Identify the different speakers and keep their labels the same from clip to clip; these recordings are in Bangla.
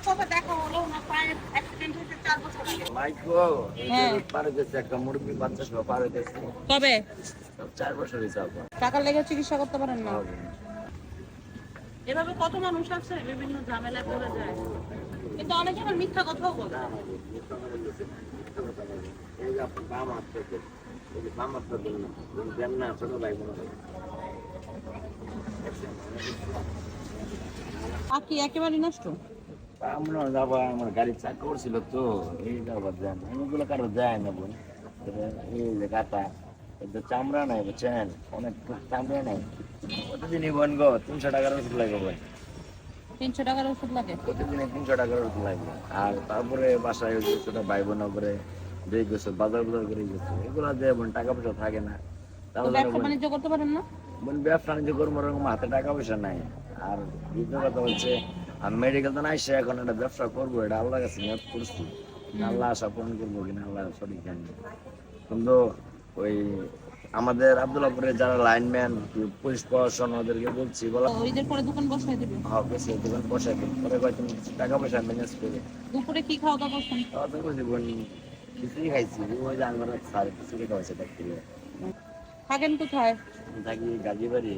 Speaker 1: কবে চার বছর হ্যাঁ। কবে? টাকার লেগে চিকিৎসা করতে পারেন না? এভাবে কত মানুষ আছে বিভিন্ন ঝামেলায় পড়ে যায়। কিন্তু অনেক সময় মিথ্যা কথাও বলে। আর কি একেবারে নষ্ট?
Speaker 2: আমরা চাকা করছিল তো এই যাবার দেন অনেকগুলো কারও যায় না বোন। এই যে কাটা এই চামড়া নাই বুঝছেন? অনেক চামড়া নাই। প্রতিদিনই বোন গো? তিনশো টাকার ওষুধ লাগবে ভাই
Speaker 1: তিনশো টাকার ওষুধ লাগে?
Speaker 2: প্রতিদিনে তিনশো টাকার ওষুধ লাগবে? আর তারপরে বাসায় ছোট ভাই বোন করে গেছে বাজার বাজার করে গেছে এগুলো দিয়ে বোন টাকা পয়সা থাকে না। তাহলে
Speaker 1: ব্যবসা বাণিজ্য করতে পারেন না?
Speaker 2: বোন ব্যবসা বাণিজ্য করব ওরকম হাতে টাকা পয়সা নাই। আর দ্বিতীয় কথা হচ্ছে আমি মেডিকেল তো নাই সে এখন একটা ব্যবসা করব এটা আল্লাহ কাছে নিয়োগ করছি। আল্লাহ আশা পূরণ করব কিনা আল্লাহ সঠিক জানি কিন্তু ওই আমাদের আব্দুল্লাপুরের যারা লাইনম্যান পুলিশ প্রশাসন ওদেরকে বলছি বলা
Speaker 1: পরে দোকান বসাই দেবে?
Speaker 2: দোকান বসে পরে কয় তুমি টাকা পয়সা ম্যানেজ করে
Speaker 1: দুপুরে কি খাওয়া দাওয়া করছেন?
Speaker 2: তাও তো বলছি বোন কিছুই খাইছি। ওই যে আমার সাড়ে কিছু হয়েছে দেখতে
Speaker 1: থাকেন কোথায়?
Speaker 2: থাকি গাজীবাড়ি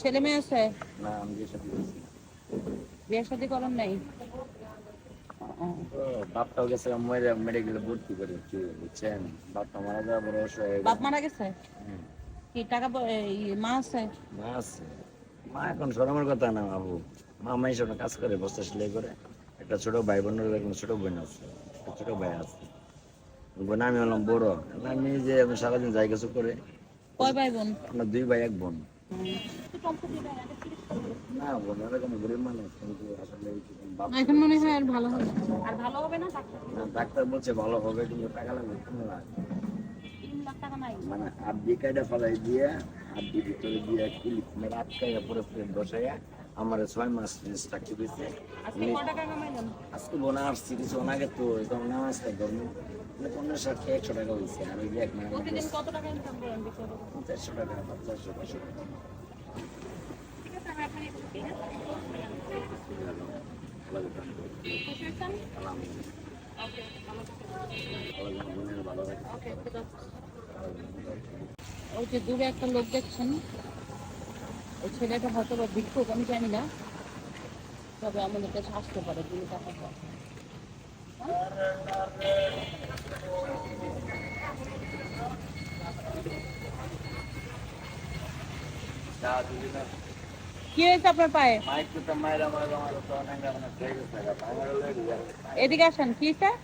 Speaker 1: ছেলে মেয়ে আছে?
Speaker 2: না আমি যে বলছি
Speaker 1: বিয়ে শাদী করেন নাই?
Speaker 2: বাপটাও গেছে মেরে মেডিকেলে ভর্তি করে কি বুঝছেন? বাপটা মারা যাওয়ার পর অবশ্য
Speaker 1: বাপ মারা গেছে? কি টাকা মা আছে?
Speaker 2: মা আছে। মা এখন শরমের কথা না বাবু। মা মাই সব কাজ করে বস্তা সেলাই করে। একটা ছোট ভাই বোনের এখন ছোট বোন আছে একটা ছোট ভাই আছে। বোন আমি হলাম বড়। আমি যে সারাদিন যাই কিছু করে
Speaker 1: কয় ভাই বোন?
Speaker 2: আমরা দুই ভাই এক বোন।
Speaker 1: এখন মনে হয় আর ভালো হবে আর ভালো হবে না
Speaker 2: ডাক্তার? বলছে ভালো হবে কিন্তু টাকা লাগবে মানে আব্দি কাইটা ফলাই দিয়ে আব্দি ভিতরে দিয়ে ক্লিপ মেরে আটকাইয়া পরে বসাইয়া আমার ছয় মাস রেস্ট রাখতে দিয়েছে
Speaker 1: আজকে
Speaker 2: বোনা আসছি কিছু আগে তো তখন নামাজ খাই ধর্ম মানে পঞ্চাশ ষাট টাকা একশো টাকা হয়েছে আর ওই এক মানে? চারশো টাকা চারশো পাঁচশো টাকা।
Speaker 1: ওই যে দূরে একটা লোক দেখছেন। ওই ছেলেটা হয়তো বা ভিক্ষুক আমি জানি না। তবে আমাদের কাছে আসতে পারে দুই টাকা। কি হয়েছে আপনার পায়ে? এদিকে আসেন কি স্যার